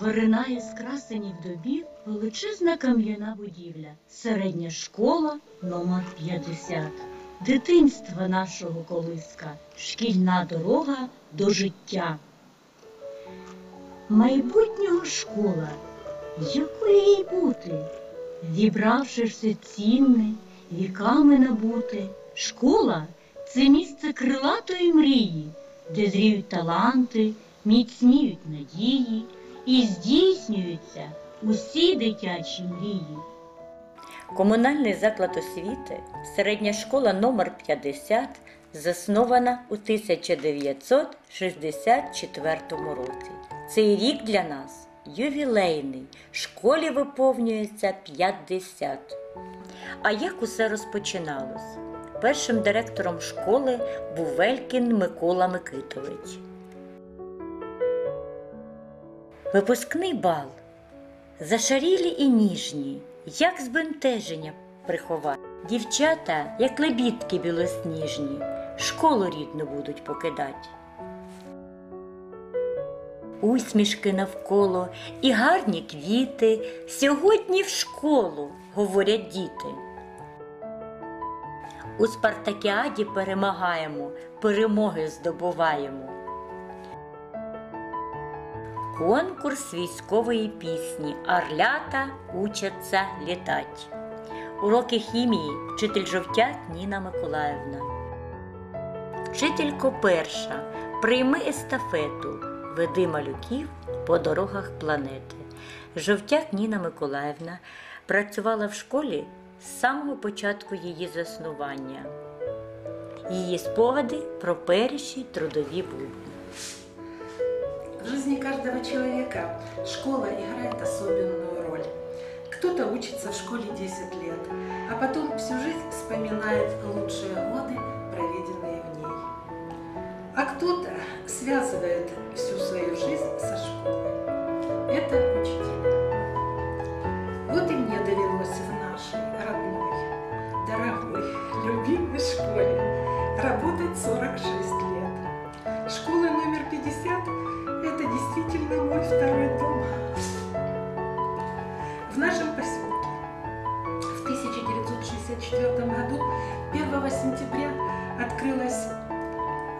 виринає з красенів добів величезна кам'яна будівля, середня школа номер 50. Дитинства нашого колиска, шкільна дорога до життя. Майбутнього школа, якою їй бути, зібравши все цінне, віками набути. Школа це місце крилатої мрії, де зріють таланти, міцніють надії і здійснюються усі дитячі мрії. Комунальний заклад освіти, середня школа номер 50 заснована у 1964 році. Цей рік для нас ювілейний. Школі виповнюється 50. А як усе розпочиналось? Першим директором школи був Велькін Микола Микитович. Випускний бал. Зашарілі і ніжні, як збентеження приховати. Дівчата, як лебідки білосніжні, школу рідну будуть покидати. Усмішки навколо і гарні квіти. Сьогодні в школу, говорять діти. У спартакіаді перемагаємо, перемоги здобуваємо. Конкурс військової пісні Орлята учаться літать. Уроки хімії вчитель жовтят Ніна Миколаївна. Вчителько перша. Прийми естафету. Веди малюків по дорогах планети. Жовтяк Ніна Миколаївна працювала в школі з самого початку її заснування. Її спогади про перші трудові будні. В жизни каждого человека школа играет особенную роль. Кто-то учится в школе 10 лет, а потом всю жизнь вспоминает лучшие годы, проведенные в ней. А кто-то связывает всю свою жизнь со школой. Это учитель. Вот и мне довелось в нашей родной, дорогой, любимой школе работать 46 лет. Школа номер 50 – это действительно мой второй дом. В нашем поселке в 1964 году, 1 сентября, открылась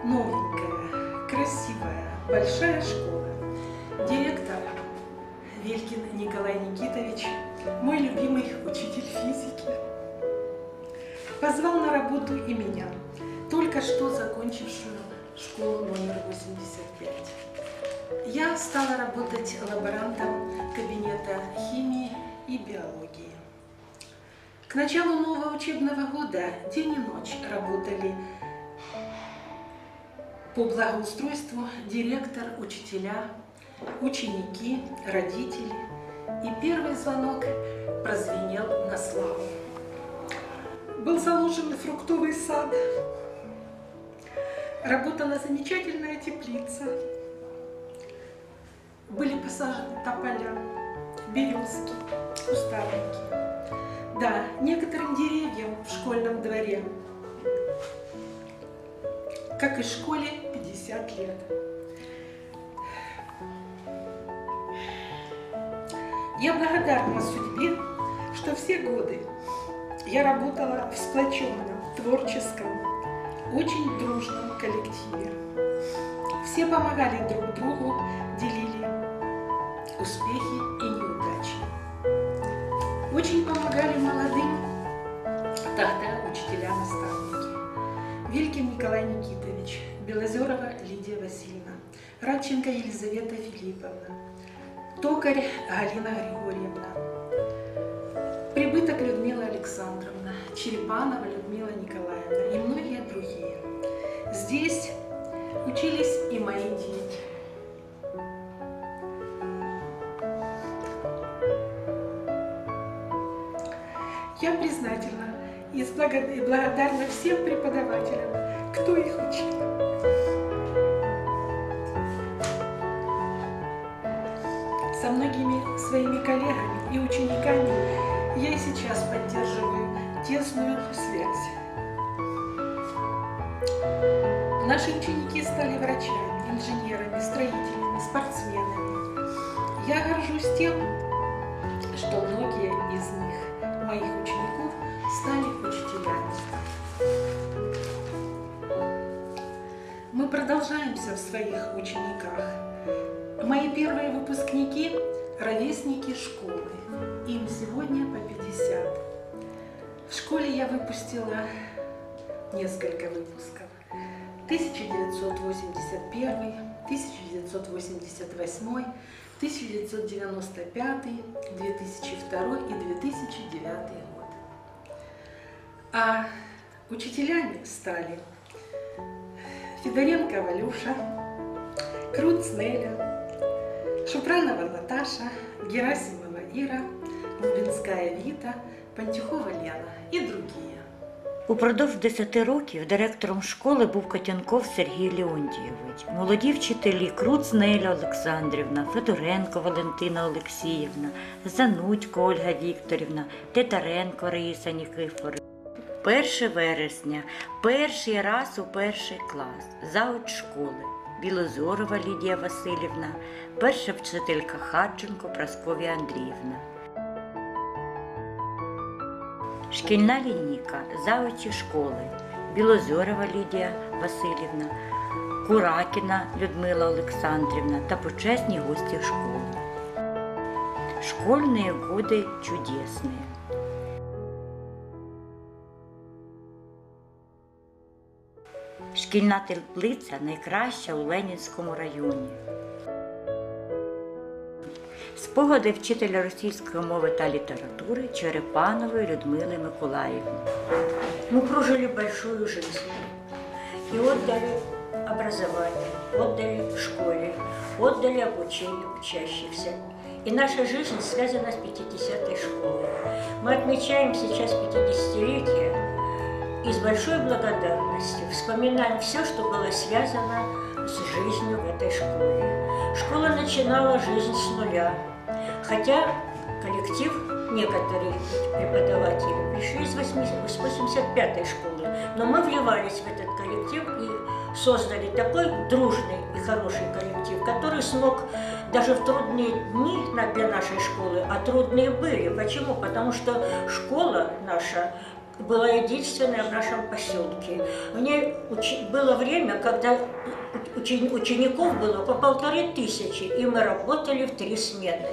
новенькая, красивая, большая школа. Директор Велькин Николай Никитович, мой любимый учитель физики, позвал на работу и меня, только что закончившую школу номер 85. Я стала работать лаборантом кабинета химии и биологии. К началу нового учебного года день и ночь работали по благоустройству директор, учителя, ученики, родители. И первый звонок прозвенел на славу. Был заложен фруктовый сад. Работала замечательная теплица. Были посажены тополя, березки, кустарники. Да, некоторым деревьям в школьном дворе, как и школе, 50 лет. Я благодарна судьбе, что все годы я работала в сплоченном, творческом, очень дружном коллективе. Все помогали друг другу, делили успехи и неудачи. Очень помогали молодым тогда учителя-наставники. Вилькин Николай Никитович, Белозерова Лидия Васильевна, Радченко Елизавета Филипповна, Токарь Галина Григорьевна, Прибыток Людмила Александровна, Черепанова Людмила Николаевна и многие другие. Здесь признательна и благодарна всем преподавателям, кто их учил. Со многими своими коллегами и учениками я и сейчас поддерживаю тесную связь. Наши ученики стали врачами, инженерами, строителями, спортсменами. я горжусь тем, что многие из них, продолжаемся в своих учениках. Мои первые выпускники – ровесники школы. Им сегодня по 50. В школе я выпустила несколько выпусков. 1981, 1988, 1995, 2002 и 2009 год. А учителями стали Федоренко Валюша, Круц Неля, Шупранова Наташа, Герасимова Ира, Лубинская Вита, Пантюхова Лена и другие. Упродовж 10 років директором школи був Котянков Сергій Леонтійович. Молоді вчителі Круц Неля Олександрівна, Федоренко Валентина Олексіївна, Занудько Ольга Вікторівна, Титаренко Раїса Нікифорівна. 1 вересня, перший раз у перший клас, зауч школи. Білозорова Лідія Васильівна, перша вчителька Хадженко Прасковія Андріївна. Шкільна лінійка, завучі школи, Білозорова Лідія Васильівна, Куракіна Людмила Олександрівна та почесні гості школи. Школьные годы чудесные. Шкільна теплиця найкраща у Ленінському районі. Спогади вчителя російської мови та літератури Черепанової Людмили Миколаївни. Мы прожили большую жизнь и отдали образование, отдали школе, отдали обучению учащихся. И наша жизнь связана с 50-й школой. Мы отмечаем сейчас 50-летие и с большой благодарностью вспоминаем все, что было связано с жизнью в этой школе. Школа начинала жизнь с нуля, хотя коллектив, некоторые преподаватели пришли с 85-й школы, но мы вливались в этот коллектив и создали такой дружный и хороший коллектив, который смог даже в трудные дни для нашей школы, а трудные были. Почему? Потому что школа наша была единственная в нашем поселке. В ней учи- было время, когда учени- учеников было по полторы тысячи, и мы работали в три смены.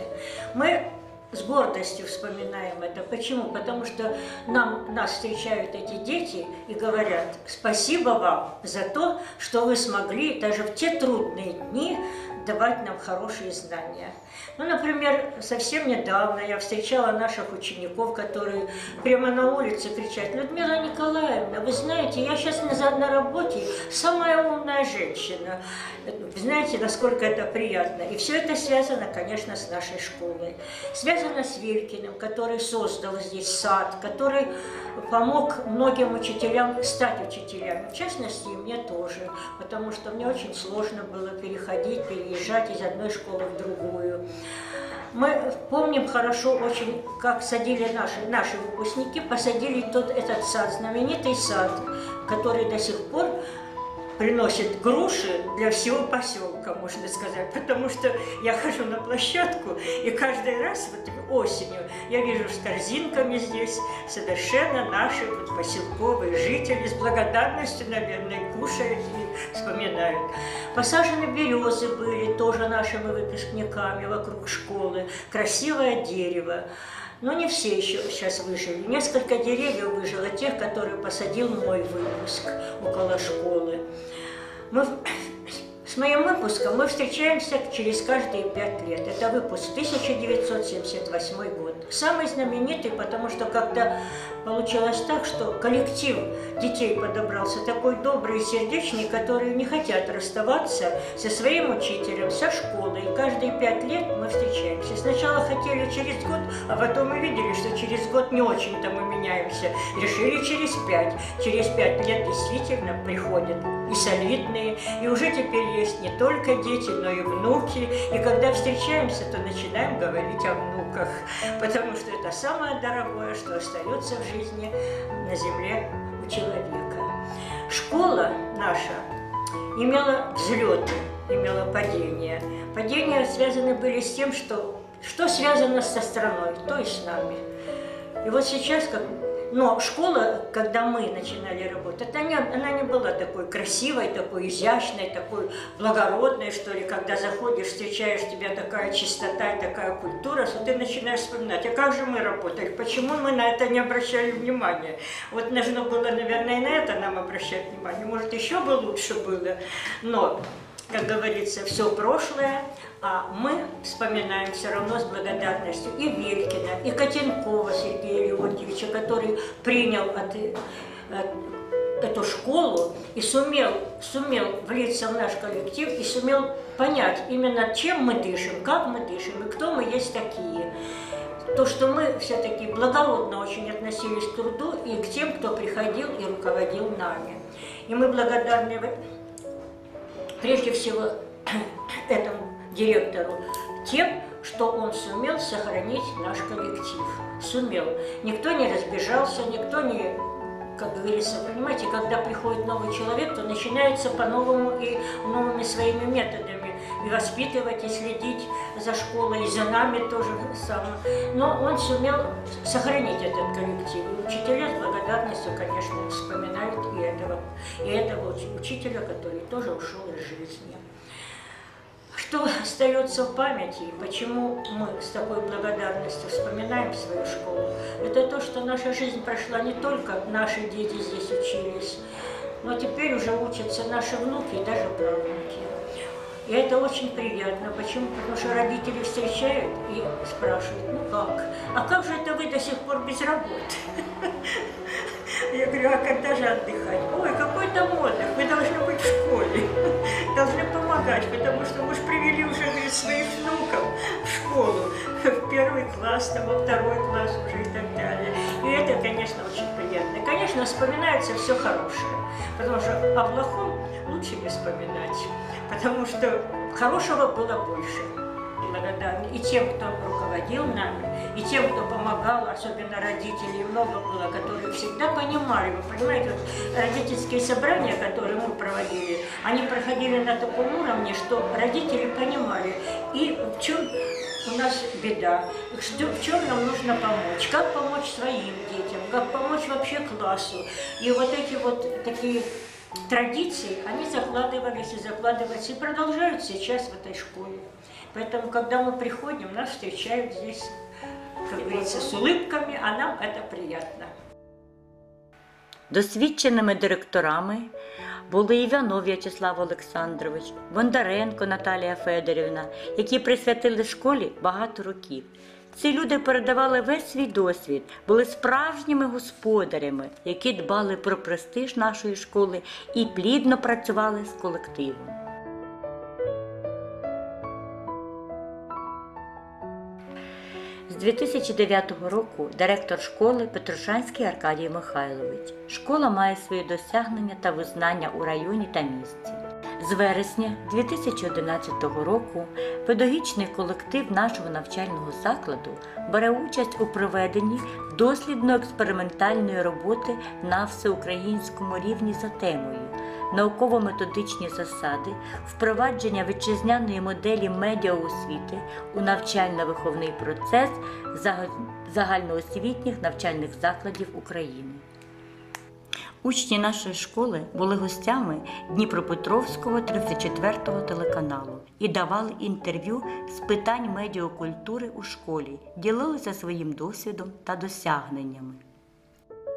Мы с гордостью вспоминаем это. Почему? Потому что нам, нас встречают эти дети и говорят, спасибо вам за то, что вы смогли даже в те трудные дни давать нам хорошие знания. Ну, например, совсем недавно я встречала наших учеников, которые прямо на улице кричат, Людмила Николаевна, вы знаете, я сейчас на, на работе самая умная женщина. Вы знаете, насколько это приятно. И все это связано, конечно, с нашей школой. Связано с Вилькиным, который создал здесь сад, который помог многим учителям стать учителями. В частности, и мне тоже, потому что мне очень сложно было переходить, переезжать из одной школы в другую. Мы помним хорошо очень, как садили наши, наши выпускники, посадили тот, этот сад, знаменитый сад, который до сих пор приносит груши для всего поселка, можно сказать, потому что я хожу на площадку, и каждый раз вот осенью я вижу с корзинками здесь совершенно наши вот поселковые жители с благодарностью, наверное, кушают и вспоминают. Посажены березы были тоже нашими выпускниками вокруг школы, красивое дерево. Но не все еще сейчас выжили. Несколько деревьев выжило, тех, которые посадил мой выпуск около школы. Мы, с моим выпуском мы встречаемся через каждые пять лет. Это выпуск 1978 год. Самый знаменитый, потому что когда получилось так, что коллектив детей подобрался такой добрый и сердечный, которые не хотят расставаться со своим учителем, со школой. И каждые пять лет мы встречаемся. Сначала хотели через год, а потом мы видели, что через год не очень-то мы меняемся. Решили через пять. Через пять лет действительно приходят и солидные, и уже теперь есть не только дети, но и внуки. И когда встречаемся, то начинаем говорить о внуках, потому что это самое дорогое, что остается в жизни на земле у человека. Школа наша имела взлеты, имела падения. Падения связаны были с тем, что что связано со страной, то и с нами. И вот сейчас, как но школа, когда мы начинали работать, она не, она не была такой красивой, такой изящной, такой благородной, что ли. Когда заходишь, встречаешь тебя такая чистота такая культура, что ты начинаешь вспоминать, а как же мы работали, почему мы на это не обращали внимания. Вот нужно было, наверное, и на это нам обращать внимание. Может, еще бы лучше было, но как говорится, все прошлое, а мы вспоминаем все равно с благодарностью и Велькина, и Котенкова Сергея Леонтьевича, который принял от, от эту школу и сумел, сумел влиться в наш коллектив и сумел понять именно чем мы дышим, как мы дышим и кто мы есть такие. То, что мы все-таки благородно очень относились к труду и к тем, кто приходил и руководил нами. И мы благодарны прежде всего этому директору тем, что он сумел сохранить наш коллектив. Сумел. Никто не разбежался, никто не, как говорится, понимаете, когда приходит новый человек, то начинается по-новому и новыми своими методами и воспитывать, и следить за школой, и за нами тоже самое. Но он сумел сохранить этот коллектив. И учителя с благодарностью, конечно, вспоминают и этого, и этого учителя, который тоже ушел из жизни. Что остается в памяти, почему мы с такой благодарностью вспоминаем свою школу, это то, что наша жизнь прошла не только наши дети здесь учились, но теперь уже учатся наши внуки и даже правнуки. И это очень приятно. Почему? Потому что родители встречают и спрашивают, ну как? А как же это вы до сих пор без работы? Я говорю, а когда же отдыхать? Ой, какой там отдых, вы должны быть в школе, должны помогать, потому что мы же привели уже говорит, своих внуков в школу, в первый класс, там, во второй класс уже и так далее. И это, конечно, очень приятно. И, конечно, вспоминается все хорошее, потому что о плохом лучше не вспоминать потому что хорошего было больше. Благодарны и тем, кто руководил нами, и тем, кто помогал, особенно родителей, много было, которые всегда понимали. Вы понимаете, вот родительские собрания, которые мы проводили, они проходили на таком уровне, что родители понимали, и в чем у нас беда, в чем нам нужно помочь, как помочь своим детям, как помочь вообще классу. И вот эти вот такие традиции, они закладывались и закладывались, и продолжают сейчас в этой школе. Поэтому, когда мы приходим, нас встречают здесь, как говорится, с улыбками, а нам это приятно. Досвідченими директорами були Іванов В'ячеслав Олександрович, Бондаренко Наталія Федорівна, які присвятили школі багато років. Ці люди передавали весь свій досвід, були справжніми господарями, які дбали про престиж нашої школи і плідно працювали з колективом. З 2009 року директор школи Петрушанський Аркадій Михайлович. Школа має свої досягнення та визнання у районі та місті. З вересня 2011 року педагогічний колектив нашого навчального закладу бере участь у проведенні дослідно-експериментальної роботи на всеукраїнському рівні за темою. Науково-методичні засади, впровадження вітчизняної моделі медіаосвіти у навчально-виховний процес загальноосвітніх навчальних закладів України. Учні нашої школи були гостями Дніпропетровського 34-го телеканалу і давали інтерв'ю з питань медіакультури у школі, ділилися своїм досвідом та досягненнями.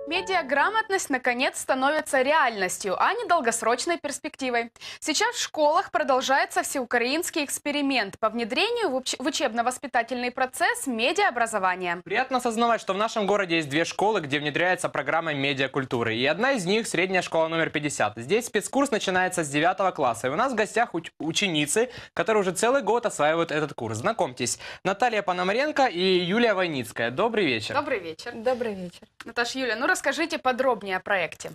Медиаграмотность, наконец, становится реальностью, а не долгосрочной перспективой. Сейчас в школах продолжается всеукраинский эксперимент по внедрению в учебно-воспитательный процесс медиаобразования. Приятно осознавать, что в нашем городе есть две школы, где внедряется программа медиакультуры. И одна из них – средняя школа номер 50. Здесь спецкурс начинается с 9 класса. И у нас в гостях уч ученицы, которые уже целый год осваивают этот курс. Знакомьтесь, Наталья Пономаренко и Юлия Войницкая. Добрый вечер. Добрый вечер. Добрый вечер. Наташа, Юля, ну расскажите подробнее о проекте.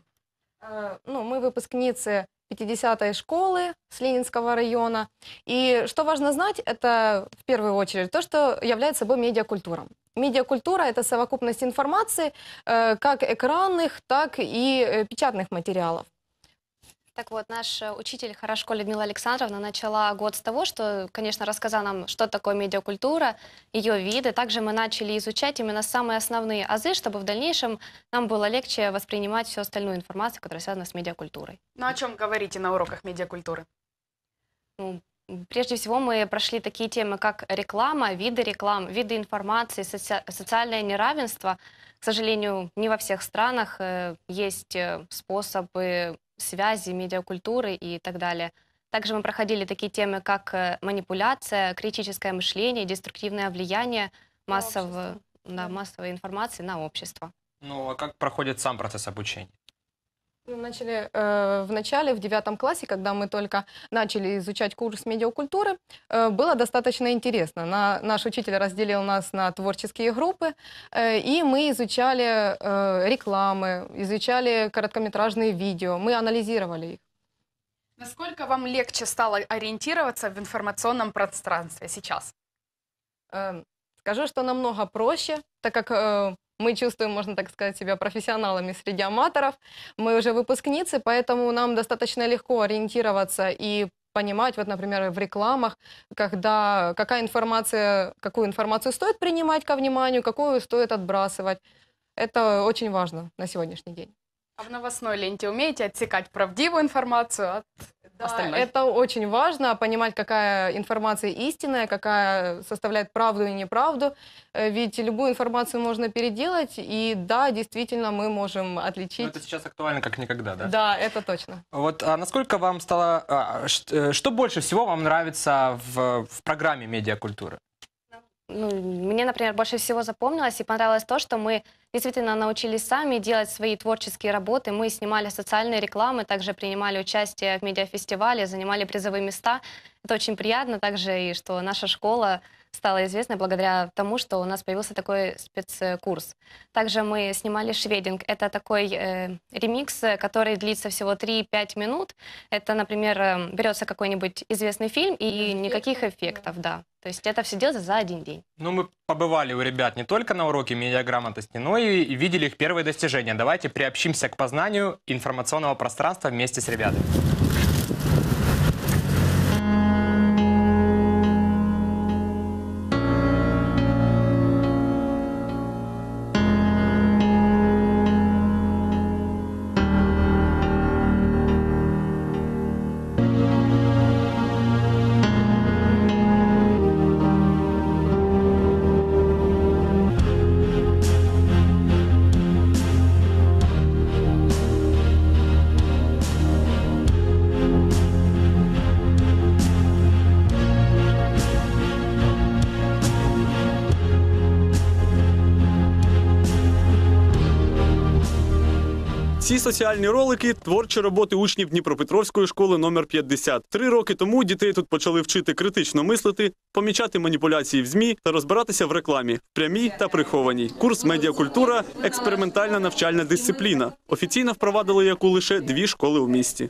Э, ну, мы выпускницы 50-й школы с Ленинского района. И что важно знать, это в первую очередь то, что является собой медиакультура. Медиакультура – это совокупность информации, э, как экранных, так и э, печатных материалов. Так вот, наш э, учитель Хорошко Людмила Александровна начала год с того, что, конечно, рассказала нам, что такое медиакультура, ее виды. Также мы начали изучать именно самые основные азы, чтобы в дальнейшем нам было легче воспринимать всю остальную информацию, которая связана с медиакультурой. Ну о чем говорите на уроках медиакультуры? Ну, прежде всего мы прошли такие темы, как реклама, виды реклам, виды информации, соци- социальное неравенство. К сожалению, не во всех странах э, есть э, способы связи, медиакультуры и так далее. Также мы проходили такие темы, как э, манипуляция, критическое мышление, деструктивное влияние да, Да. массовой информации на общество. Ну, а как проходит сам процесс обучения? Мы начали э, в начале, в девятом классе, когда мы только начали изучать курс медиакультуры, э, было достаточно интересно. На, наш учитель разделил нас на творческие группы, э, и мы изучали э, рекламы, изучали короткометражные видео, мы анализировали их. Насколько вам легче стало ориентироваться в информационном пространстве сейчас? Э, Скажу, что намного проще, так как э, мы чувствуем, можно так сказать, себя профессионалами среди аматоров. Мы уже выпускницы, поэтому нам достаточно легко ориентироваться и понимать, вот, например, в рекламах, когда, какая информация, какую информацию стоит принимать ко вниманию, какую стоит отбрасывать. Это очень важно на сегодняшний день. А в новостной ленте умеете отсекать правдивую информацию от Да, остальной? это очень важно, понимать, какая информация истинная, какая составляет правду и неправду. Э, Ведь любую информацию можно переделать, и да, действительно, мы можем отличить. это сейчас актуально как никогда, да? Да, это точно. Вот а насколько вам стало... а, ш- э, что больше всего вам нравится в, в программе медиакультуры? Ну, мне, например, больше всего запомнилось и понравилось то, что мы действительно научились сами делать свои творческие работы. Мы снимали социальные рекламы, также принимали участие в медиафестивале, занимали призовые места. Это очень приятно. Также и что наша школа стала известной благодаря тому, что у нас появился такой спецкурс. Также мы снимали швединг. Это такой э, ремикс, который длится всего 3-5 минут. Это, например, э, берется какой-нибудь известный фильм и никаких эффектов, да. То есть это все делается за один день. Ну, мы побывали у ребят не только на уроке медиаграмотности, но и видели их первые достижения. Давайте приобщимся к познанию информационного пространства вместе с ребятами. Ці соціальні ролики творчі роботи учнів Дніпропетровської школи номер 50. Три роки тому дітей тут почали вчити критично мислити, помічати маніпуляції в змі та розбиратися в рекламі, в прямій та прихованій. Курс медіакультура експериментальна навчальна дисципліна. Офіційно впровадили яку лише дві школи у місті.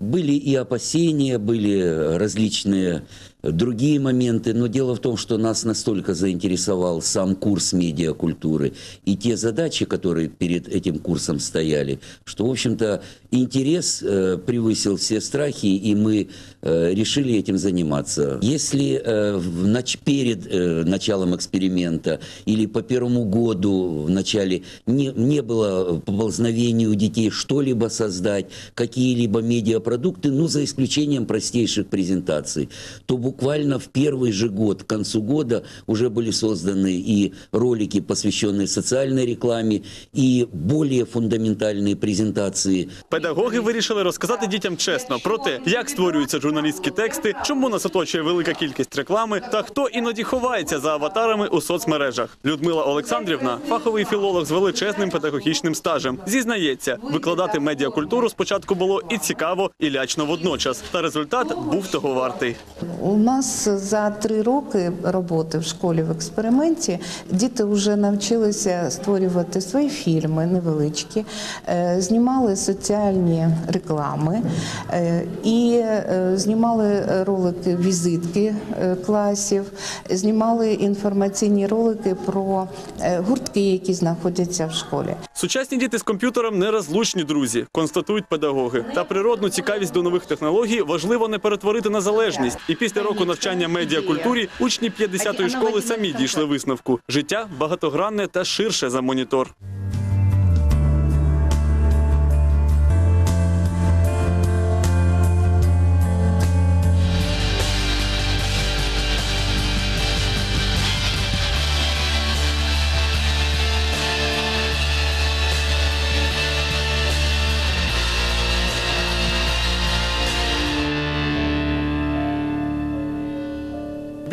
Были и опасения, были различные другие моменты, но дело в том, что нас настолько заинтересовал сам курс медиакультуры и те задачи, которые перед этим курсом стояли, что, в общем-то, интерес э, превысил все страхи, и мы э, решили этим заниматься. Если э, в нач- перед э, началом эксперимента или по первому году в начале не, не было поползновений у детей что-либо создать, какие-либо медиапродукты, ну, за исключением простейших презентаций, то буквально в первый же год, к концу года, уже были созданы и ролики, посвященные социальной рекламе, и более фундаментальные презентации Педагоги вирішили розказати дітям чесно про те, як створюються журналістські тексти, чому нас оточує велика кількість реклами та хто іноді ховається за аватарами у соцмережах. Людмила Олександрівна, фаховий філолог з величезним педагогічним стажем, зізнається, викладати медіакультуру спочатку було і цікаво, і лячно водночас. Та результат був того вартий. У нас за три роки роботи в школі в експерименті діти вже навчилися створювати свої фільми невеличкі, е, знімали соціальні реклами е, і е, знімали ролики візитки класів, знімали інформаційні ролики про гуртки, які знаходяться в школі. Сучасні діти з комп'ютером нерозлучні друзі, констатують педагоги. Та природну цікавість до нових технологій важливо не перетворити на залежність. І після року навчання медіакультурі учні 50-ї школи самі дійшли висновку. Життя багатогранне та ширше за монітор.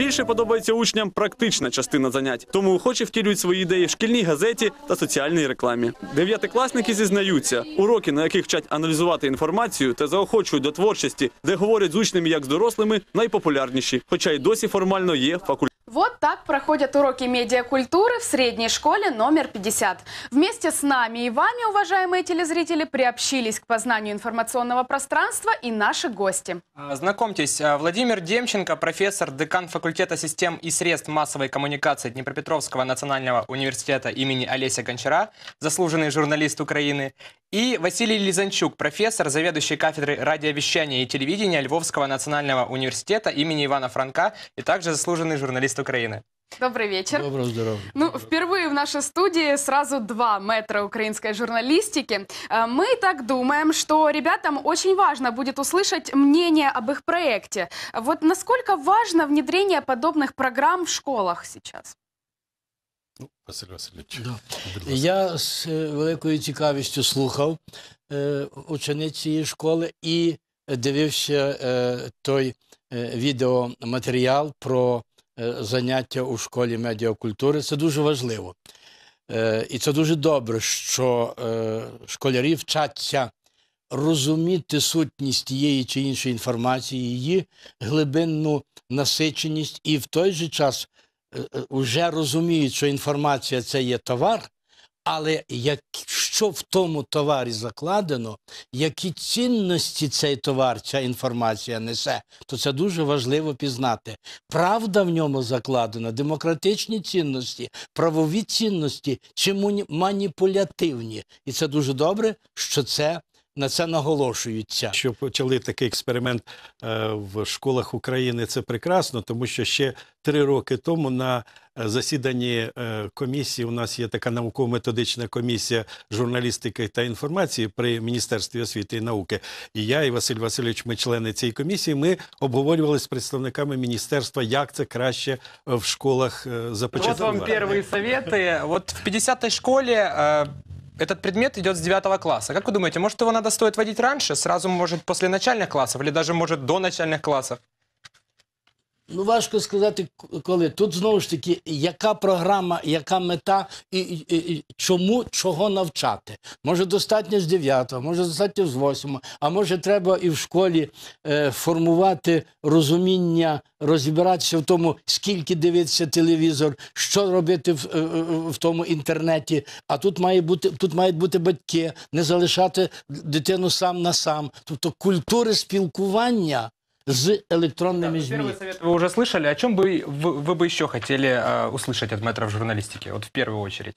Більше подобається учням практична частина занять, тому охочі втілюють свої ідеї в шкільній газеті та соціальній рекламі. Дев'ятикласники зізнаються, уроки, на яких вчать аналізувати інформацію та заохочують до творчості, де говорять з учнями як з дорослими, найпопулярніші, хоча й досі формально є факультет. Вот так проходят уроки медиакультуры в средней школе номер 50. Вместе с нами и вами, уважаемые телезрители, приобщились к познанию информационного пространства и наши гости. А, Знакомьтесь, а, Владимир Демченко, профессор, декан факультета систем и средств массовой коммуникации Днепропетровского национального университета имени Олеся Гончара, заслуженный журналист Украины, и Василий Лизанчук, профессор, заведующий кафедрой радиовещания и телевидения Львовского национального университета имени Ивана Франка и также заслуженный журналист Украины. Добрый вечер. Доброго здоровья. Ну, впервые в нашей студии сразу два метра украинской журналистики. Э, Мы так думаем, что ребятам очень важно будет услышать мнение об их проекте. Вот насколько важно внедрение подобных программ в школах сейчас? Василь Васильович. Я з е, великою цікавістю слухав е, учениць цієї школи і дивився е, той е, відеоматеріал про е, заняття у школі медіакультури. Це дуже важливо. Е, і це дуже добре, що е, школярі вчаться розуміти сутність тієї чи іншої інформації, її глибинну насиченість, і в той же час вже розуміють, що інформація це є товар, але якщо в тому товарі закладено, які цінності цей товар, ця інформація несе, то це дуже важливо пізнати. Правда в ньому закладена, демократичні цінності, правові цінності чи маніпулятивні. І це дуже добре, що це на це наголошуються. Що почали такий експеримент е, в школах України, це прекрасно, тому що ще три роки тому на е, засіданні е, комісії у нас є така науково-методична комісія журналістики та інформації при Міністерстві освіти і науки. І я, і Василь Васильович, ми члени цієї комісії. Ми обговорювали з представниками міністерства, як це краще е, в школах е, Вот вам започаткувати. первые советы. Вот в 50-й школе э, Этот предмет идет с 9 класса. Как вы думаете, может его надо стоит вводить раньше, сразу, может, после начальных классов, или даже, может, до начальных классов? Ну, важко сказати, коли. Тут знову ж таки, яка програма, яка мета і, і, і- чому чого навчати. Може, достатньо з 9, може достатньо з 8, а може, треба і в школі е, формувати розуміння, розібратися в тому, скільки дивиться телевізор, що робити в, е, е, в тому інтернеті. А тут має бути тут мають бути батьки, не залишати дитину сам на сам. Тобто культури спілкування з електронними ЗМІ. Первый совет вы уже слышали. О чем бы вы, вы бы еще хотели э, услышать от метров журналистики? Вот в первую очередь.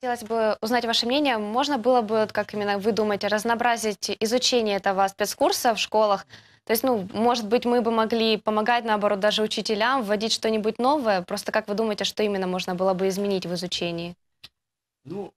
Хотелось бы узнать ваше мнение. Можно было бы, как именно вы думаете, разнообразить изучение этого спецкурса в школах? То есть, ну, может быть, мы бы могли помогать, наоборот, даже учителям, вводить что-нибудь новое? Просто как вы думаете, что именно можно было бы изменить в изучении? Ну,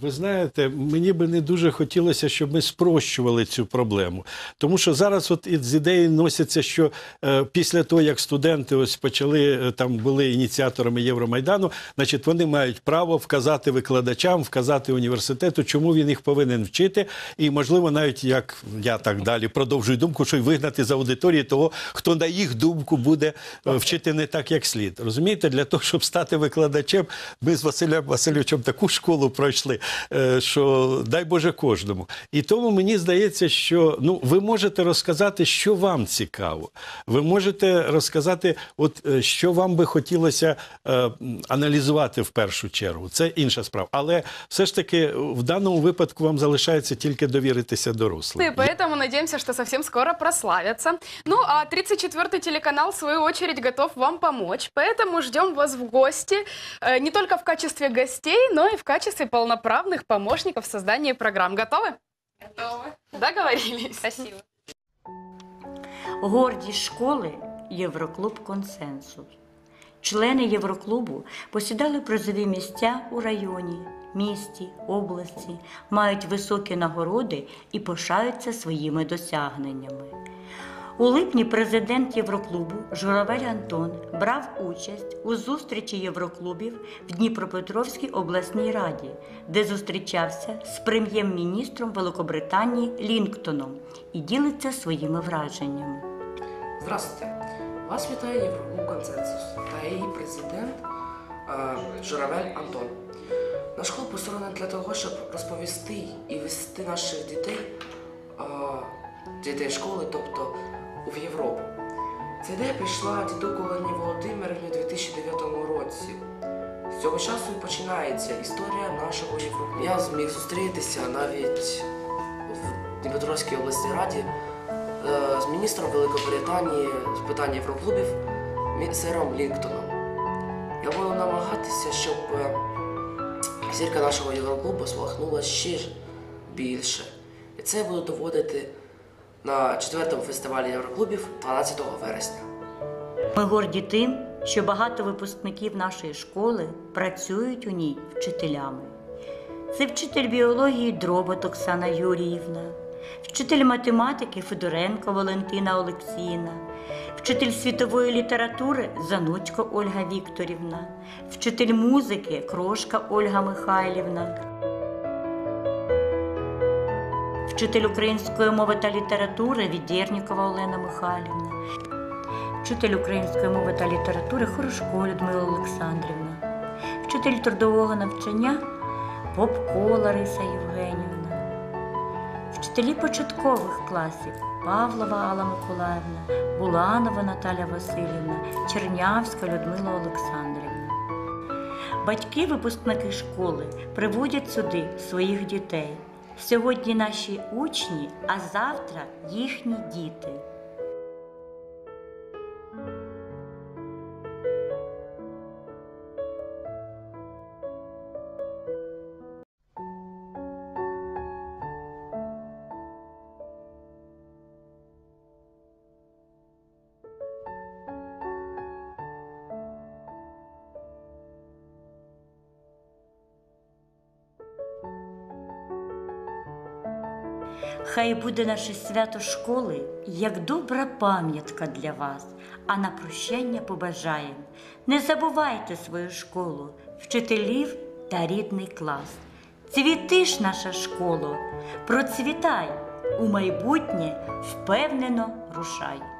ви знаєте, мені би не дуже хотілося, щоб ми спрощували цю проблему. Тому що зараз от із ідеї носяться, що е, після того, як студенти ось почали е, там були ініціаторами Євромайдану, значить вони мають право вказати викладачам, вказати університету, чому він їх повинен вчити. І, можливо, навіть як я так далі продовжую думку, що й вигнати з аудиторії того, хто на їх думку буде е, вчити не так, як слід. Розумієте, для того, щоб стати викладачем, ми з Василем Васильовичем таку школу пройшли, е, що дай Боже кожному. І тому мені здається, що ну ви можете розказати, що вам цікаво. Ви можете розказати, от е, що вам би хотілося е, м, аналізувати в першу чергу. Це інша справа. Але все ж таки в даному випадку вам залишається тільки довіритися дорослим. И поэтому надеемся, что совсем скоро прославятся. Ну, а 34-й телеканал, в свою очередь, готов вам помочь. Поэтому ждем вас в гости э, не только в качестве гостей, но и в качестве качестве полноправных помощников в создании программ. Готовы? Готовы. Договорились. Спасибо. Гордість школи Євроклуб Консенсус. Члени Євроклубу посідали призові місця у районі, місті, області, мають високі нагороди і пишаються своїми досягненнями. У липні президент Євроклубу Журавель Антон брав участь у зустрічі Євроклубів в Дніпропетровській обласній раді, де зустрічався з прем'єр-міністром Великобританії Лінктоном і ділиться своїми враженнями. Здравствуйте! Вас вітає Євроклуб Консенсус та її президент е, Журавель Антон. Наш клуб устроєний для того, щоб розповісти і вести наших дітей, е, дітей школи, тобто в Європу. Ця ідея прийшла діду Колоні Володимирівні у 2009 році. З цього часу починається історія нашого Євроклубу. Я зміг зустрітися навіть в Дніпропетровській обласній раді е, з міністром Великобританії з питань Євроклубів сером Лінктоном. Я буду намагатися, щоб е, зірка нашого Євроклубу спалахнула ще більше. І це я буду доводити на четвертому фестивалі Євроклубів 12 вересня. Ми горді тим, що багато випускників нашої школи працюють у ній вчителями. Це вчитель біології Дробот Оксана Юріївна, вчитель математики Федоренко Валентина Олексіївна, вчитель світової літератури Занучко Ольга Вікторівна, вчитель музики Крошка Ольга Михайлівна. Вчитель української мови та літератури Відєрнікова Олена Михайлівна, вчитель української мови та літератури Хорошко Людмила Олександрівна, вчитель трудового навчання Попко Лариса Євгенівна, вчителі початкових класів Павлова Алла Миколаївна, Буланова Наталя Васильівна, Чернявська Людмила Олександрівна. Батьки, випускники школи, приводять сюди своїх дітей. Сьогодні наші учні, а завтра їхні діти. Хай буде наше свято школи як добра пам'ятка для вас, а на прощання побажаємо. Не забувайте свою школу, вчителів та рідний клас. Цвіти ж наша школа, процвітай, у майбутнє впевнено рушай.